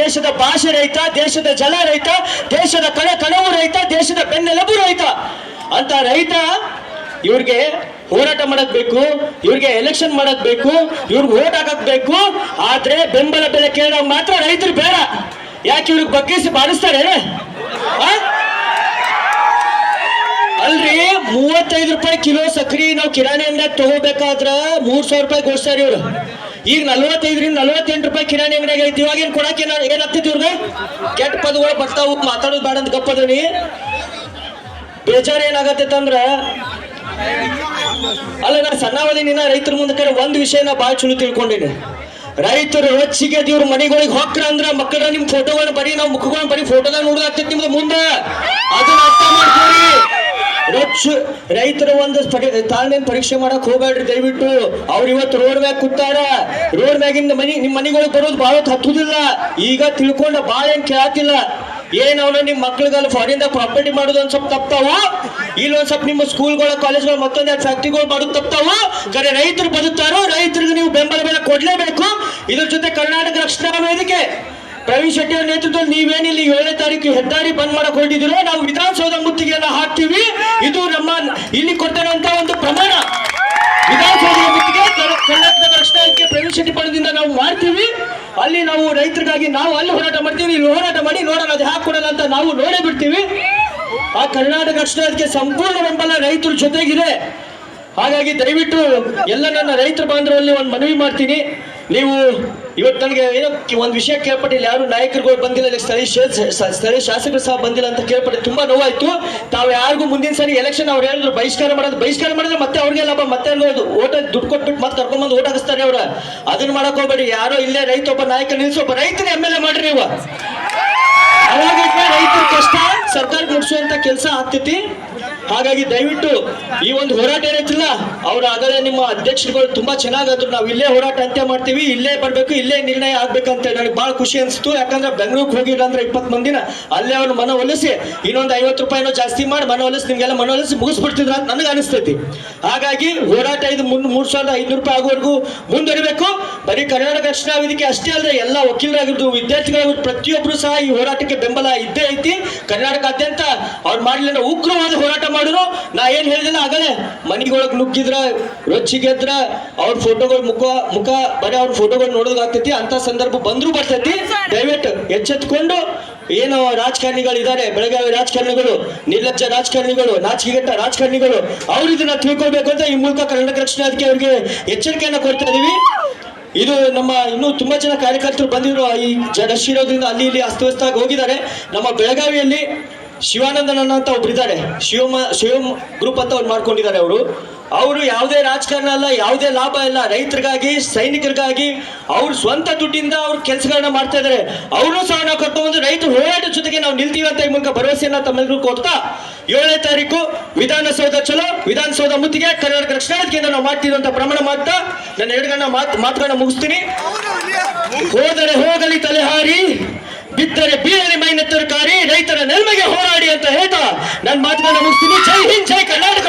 ದೇಶದ ಭಾಷೆ ರೈತ, ದೇಶದ ಜಲ ರೈತ, ದೇಶದ ಕಲೆ ಕಣವು ರೈತ, ದೇಶದ ಬೆನ್ನೆಲುಬು ರೈತ. ಅಂತ ರೈತ ಇವ್ರಿಗೆ ಹೋರಾಟ ಮಾಡಕ್ ಬೇಕು, ಇವ್ರಿಗೆ ಎಲೆಕ್ಷನ್ ಮಾಡಕ್ ಬೇಕು, ಇವ್ರಿಗೆ ಓಟ್ ಹಾಕಕ್ ಬೇಕು. ಆದ್ರೆ ಬೆಂಬಲ ಬೆಲೆ ಕೇಳೋ ಮಾತ್ರ ರೈತರು ಬೇಡ. ಯಾಕೆ ಇವ್ರಿಗೆ ಬಗ್ಗಿಸಿ ಬಾರಿಸ್ತಾರೆ? ಅಲ್ರಿ, ಮೂವತ್ತೈದು ರೂಪಾಯಿ ಕಿಲೋ ಸಕ್ರಿ ನಾವು ಕಿರಾಣಿ ಅಂಗಡಿಯಾಗ ತಗೋಬೇಕಾದ್ರ ಮೂರ್ ಸಾವಿರ ರೂಪಾಯಿ ಘೋಷಿಸ್ತಾರ ಇವ್ರು. ಈಗ ನಲ್ವತ್ತೈದರಿಂದ ನಲ್ವತ್ತೆಂಟು ರೂಪಾಯಿ ಕಿರಾಣಿ ಅಂಗಡಿಯಾಗ ಐತಿ. ಇವಾಗ ಏನ್ ಕೊಡಕ್ಕೆ ಏನ ಏನಾಗ್ತೈತಿ ಇವ್ರಿಗೆ? ಕೆಟ್ಟ ಪದಗಳು ಬರ್ತಾವು ಮಾತಾಡೋದು ಬೇಡ ಅಂತ ಗಪ್ಪದ್ರಿ ಬೇಜಾರ್ ಏನಾಗತ್ತೈತೆ ಅಂದ್ರ, ಅಲ್ಲ ನಾ ಸಣ್ಣವದಿನ ರೈತರ ಮುಂದೆ ಕಡೆ ಒಂದು ನಾ ಭಾಳ ಚುಳು ತಿಳ್ಕೊಂಡಿನಿ. ರೈತರು ಹೆಚ್ಚಿಗೆ ಇವ್ರ ಮನೆಗಳಿಗೆ ಹೋಗ್ರ ಅಂದ್ರ ಮಕ್ಕಳ ನಿಮ್ ಫೋಟೋಗಳನ್ನ ಬರೀ ನಾವು ಮುಖಗಳನ್ನ ಬರೀ ಫೋಟೋದಾಗ ನೋಡೋದಾಗ್ತೈತಿ ನಿಮ್ದು ಮುಂದೆ. ಅದನ್ನ ಅರ್ಥ ಮಾಡ್ಕೊಳ್ಳಿ ರೊಚ್ಚು ರೈತರ ಒಂದು ತಾಳ್ಮೇನ್ ಪರೀಕ್ಷೆ ಮಾಡಕ್ ಹೋಗ್ಬೇಡ್ರಿ, ದಯವಿಟ್ಟು. ಅವ್ರು ಇವತ್ತು ರೋಡ್ ಮ್ಯಾಗ ಕೂತಾರ. ರೋಡ್ ಮ್ಯಾಗಿಂದ ಮನಿ, ನಿಮ್ ಮನಿಗಳಿಗೆ ಬರೋದು ತತ್ತುದಿಲ್ಲ ಹತ್ತುದಿಲ್ಲ ಈಗ ತಿಳ್ಕೊಂಡ ಭಾಳ ಏನ್ ಕೇಳತ್ತಿಲ್ಲ. ಏನ್ ಅವನ ನಿಮ್ ಮಕ್ಳಿಗೆಲ್ಲ ಫಾರಿನ್ ಪ್ರಾಪರ್ಟಿ ಮಾಡೋದು ಒಂದ್ ಸ್ವಲ್ಪ ತಪ್ತಾವು ಇಲ್ಲೊಂದ್ ಸ್ವಲ್ಪ ನಿಮ್ಮ ಸ್ಕೂಲ್ಗಳ ಕಾಲೇಜ್ಗಳ ಮತ್ತೊಂದ್ ಎರಡು ಫ್ಯಾಕ್ಟ್ರಿಗಳು ಮಾಡೋದು ತಪ್ಪವ? ಕರೆ ರೈತರು ಬದುಕ್ತಾರೋ, ರೈತರಿಗೆ ನೀವು ಬೆಂಬಲ ಬೆಲೆ ಕೊಡ್ಲೇಬೇಕು. ಇದ್ರ ಜೊತೆ ಕರ್ನಾಟಕ ರಕ್ಷಣಾ ವೇದಿಕೆ. ಪ್ರವೀಣ್ ಶೆಟ್ಟಿ ಅವರ ನೇತೃತ್ವದಲ್ಲಿ ನೀವೇನಿಲ್ಲ ಈಗ ಏಳನೇ ತಾರೀಕು ಹೆದ್ದಾರಿ ಬಂದ್ ಮಾಡಕ್ ಹೊರಟಿದ್ರು ನಾವು ವಿಧಾನಸೌಧ ಮುತ್ತಿಗೆಯನ್ನ ಹಾಕ್ತೀವಿ. ಇದು ನಮ್ಮ ಇಲ್ಲಿ ಕೊಡ್ತಾರಂತ ಒಂದು ಪ್ರಮಾಣ. ವಿಧಾನಸೌಧ ಮುತ್ತಿಗೆ ಕರ್- ಕರ್ನಾಟಕ ರಕ್ಷಣಾ ಶೆಟ್ಟಿ ಪಣದಿಂದ ನಾವು ಮಾಡ್ತೀವಿ. ಅಲ್ಲಿ ನಾವು ರೈತರಿಗಾಗಿ ನಾವು ಅಲ್ಲಿ ಹೋರಾಟ ಮಾಡ್ತೀವಿ. ಇಲ್ಲಿ ಹೋರಾಟ ಮಾಡಿ ನೋಡೋಣ, ಅದು ಹಾಕಿ ಕೊಡಲ್ಲ ಅಂತ ನಾವು ನೋಡೇ ಬಿಡ್ತೀವಿ. ಆ ಕರ್ನಾಟಕ ರಕ್ಷಣಾ ಸಂಪೂರ್ಣ ಬೆಂಬಲ ರೈತರ ಜೊತೆಗಿದೆ. ಹಾಗಾಗಿ ದಯವಿಟ್ಟು ಎಲ್ಲ ನನ್ನ ರೈತರ ಬಾಂಧವರಲ್ಲಿ ಒಂದು ಮನವಿ ಮಾಡ್ತೀನಿ. ನೀವು ಇವತ್ತು ನನಗೆ ಏನೋ ಒಂದು ವಿಷಯ ಕೇಳ್ಪಟ್ಟಿಲ್ಲ. ಯಾರು ನಾಯಕರುಗಳು ಬಂದಿಲ್ಲ ಸ್ಥಳೀಯ ಸ್ಥಳೀಯ ಶಾಸಕರು ಸಹ ಬಂದಿಲ್ಲ ಅಂತ ಕೇಳ್ಪಟ್ಟೆ ತುಂಬಾ ನೋವಾಯ್ತು. ತಾವು ಯಾರಿಗೂ ಮುಂದಿನ ಸಾರಿ ಎಲೆಕ್ಷನ್ ಅವ್ರು ಹೇಳಿದ್ರು, ಬಹಿಷ್ಕಾರ ಮಾಡೋದು, ಬಹಿಷ್ಕಾರ ಮಾಡಿದ್ರೆ ಮತ್ತೆ ಅವ್ರಿಗೆ ಲಾಭ ಮತ್ತೆ ಓಟ ದುಡ್ಡು ಕೊಟ್ಬಿಟ್ಟು ಮತ್ತೆ ಕರ್ಕೊಂಡ್ಬಂದು ಓಟ್ ಹಾಕಿಸ್ತಾರೆ ಅವ್ರ. ಅದನ್ನ ಮಾಡಕ್ ಹೋಗ್ಬೇಡಿ. ಯಾರೋ ಇಲ್ಲೇ ರೈತ ಒಬ್ಬ ನಾಯಕ ನಿಲ್ಸಿ, ಒಬ್ಬ ರೈತನ ಎಂ ಎಲ್ ಎ ಮಾಡ್ರಿ ನೀವು. ರೈತರ ಕಷ್ಟ, ಸರ್ಕಾರ ಮುಡಿಸುವಂತ ಕೆಲಸ ಆಗ್ತೈತಿ. ಹಾಗಾಗಿ ದಯವಿಟ್ಟು ಈ ಒಂದು ಹೋರಾಟ ಏನೈತಿಲ್ಲ ಅವ್ರ ಆಗಲೇ ನಿಮ್ಮ ಅಧ್ಯಕ್ಷರುಗಳು ತುಂಬಾ ಚೆನ್ನಾಗಾದ್ರು. ನಾವು ಇಲ್ಲೇ ಹೋರಾಟ ಅಂತ್ಯ ಮಾಡ್ತೀವಿ, ಇಲ್ಲೇ ಬರಬೇಕು, ಇಲ್ಲೇ ನಿರ್ಣಯ ಆಗ್ಬೇಕಂತ ನನಗೆ ಬಹಳ ಖುಷಿ ಅನಿಸ್ತು. ಯಾಕಂದ್ರೆ ಬೆಂಗಳೂರಿಗೆ ಹೋಗಿಲ್ಲ ಅಂದ್ರೆ ಇಪ್ಪತ್ತು ಮಂದಿನ ಅಲ್ಲೇ ಅವ್ರು ಮನವೊಲಿಸಿ ಇನ್ನೊಂದು ಐವತ್ತು ರೂಪಾಯಿನೋ ಜಾಸ್ತಿ ಮಾಡಿ ಮನವೊಲಿಸಿ ನಿಮ್ಗೆಲ್ಲ ಮನವೊಲಿಸಿ ಮುಗಿಸ್ಬಿಡ್ತಿದ್ರ ಅಂತ ನನಗೆ ಅನಿಸ್ತೈತಿ. ಹಾಗಾಗಿ ಹೋರಾಟ ಇದು ಮುನ್, ಮೂರ್ ಸಾವಿರದ ಐನೂರು ರೂಪಾಯಿ ಆಗುವವರೆಗೂ ಮುಂದುವರಿಬೇಕು ಬರೀ ಕರ್ನಾಟಕ ರಕ್ಷಣಾ ವೇದಿಕೆ ಅಷ್ಟೇ ಅಲ್ಲದೆ ಎಲ್ಲ ವಕೀಲರಾಗಿರ್ದು, ವಿದ್ಯಾರ್ಥಿಗಳಾಗಿರ್ದು ಪ್ರತಿಯೊಬ್ಬರು ಸಹ ಈ ಹೋರಾಟಕ್ಕೆ ಬೆಂಬಲ ಇದ್ದೇ ಐತಿ. ಕರ್ನಾಟಕಾದ್ಯಂತ ಅವ್ರು ಮಾಡಲಿಲ್ಲ ಉಗ್ರವಾದ ಹೋರಾಟ ಮಾಡಿದ್ರು ನಾ ಏನ್ ಹೇಳಿದಿಲ್ಲ ಆಗಲೇ. ಮನಿಗೊಳಗ್ ನುಗ್ಗಿದ್ರ ರೊಚ್ಚಿಗೆದ್ರ ಅವ್ರ ಫೋಟೋಗಳು ಮುಖ ಮುಖ ಬರೀ ಅವ್ರ ಫೋಟೋಗಳು ನೋಡೋದಾಗ್ತೈತಿ ಅಂತ ಸಂದರ್ಭ ಬಂದ್ರು ಬರ್ತೈತಿ. ದಯವಿಟ್ಟು ಎಚ್ಚೆತ್ಕೊಂಡು ಏನು ರಾಜಕಾರಣಿಗಳು ಇದ್ದಾರೆ ಬೆಳಗಾವಿ ರಾಜಕಾರಣಿಗಳು ನಿರ್ಲಜ್ಜ ರಾಜಕಾರಣಿಗಳು ನಾಚಿಕೆಗೆಟ್ಟ ರಾಜಕಾರಣಿಗಳು ಅವ್ರು ಇದನ್ನ ತಿಳ್ಕೊಳ್ಬೇಕು ಅಂತ ಈ ಮೂಲಕ ಕರ್ನಾಟಕ ರಕ್ಷಣಾ ಅದಕ್ಕೆ ಅವರಿಗೆ ಎಚ್ಚರಿಕೆಯನ್ನ ಕೊಡ್ತಾ ಇದೀವಿ. ಇದು ನಮ್ಮ ಇನ್ನು ತುಂಬಾ ಜನ ಕಾರ್ಯಕರ್ತರು ಬಂದಿರೋ ಈ ರಶ್ ಇರೋದ್ರಿಂದ ಅಲ್ಲಿ ಇಲ್ಲಿ ಅಸ್ತವ್ಯಸ್ತ ಹೋಗಿದ್ದಾರೆ. ನಮ್ಮ ಬೆಳಗಾವಿಯಲ್ಲಿ ಶಿವಾನಂದನ್ ಅಂತ ಒಬ್ರು ಇದ್ದಾರೆ ಶಿವಮ, ಶಿವಮ್ ಗ್ರೂಪ್ ಅಂತ ಅವ್ರು ಮಾಡ್ಕೊಂಡಿದ್ದಾರೆ ಅವರು. ಅವರು ಯಾವುದೇ ರಾಜಕಾರಣ ಅಲ್ಲ, ಯಾವುದೇ ಲಾಭ ಇಲ್ಲ. ರೈತರಿಗಾಗಿ, ಸೈನಿಕರಿಗಾಗಿ ಅವ್ರ ಸ್ವಂತ ದುಡ್ಡಿಂದ ಅವ್ರ ಕೆಲಸಗಳನ್ನ ಮಾಡ್ತಾ ಇದ್ದಾರೆ ಅವರು ಸಹ ನಾವು ಕರ್ಕೊಂಡ್ಬಂದು ರೈತರು ಹೋರಾಟದ ಜೊತೆಗೆ ನಾವು ನಿಲ್ತೀವಿ ಅಂತ ಈ ಮೂಲಕ ಭರವಸೆಯನ್ನ ತಮ್ಮೆಲ್ಲರೂ ಕೊಡ್ತಾ, ಏಳನೇ ತಾರೀಕು ವಿಧಾನಸೌಧ ಚಲೋ, ವಿಧಾನಸೌಧ ಮುತ್ತಿಗೆ ಕರ್ನಾಟಕ ರಕ್ಷಣಾ ಕೇಂದ್ರ ನಾವು ಮಾಡ್ತೀವಿ ಅಂತ ಪ್ರಮಾಣ ಮಾಡ್ತಾ, ನನ್ನ ಎರಡು ಗಣ್ಣ ಮಾತು, ಮಾತುಗಳನ್ನ ಮುಗಿಸ್ತೀನಿ. ಹೋದರೆ ಹೋಗಲಿ ತಲೆಹಾರಿ ಬಿದ್ದರೆ ಬೀಳಲಿ ಮೈನ ನನ್ನ ಮಾತುಗಳನ್ನ ಮುಗಿಸ್ತೀನಿ. ಜೈ ಹಿಂದ್ ಜೈ ಕರ್ನಾಟಕ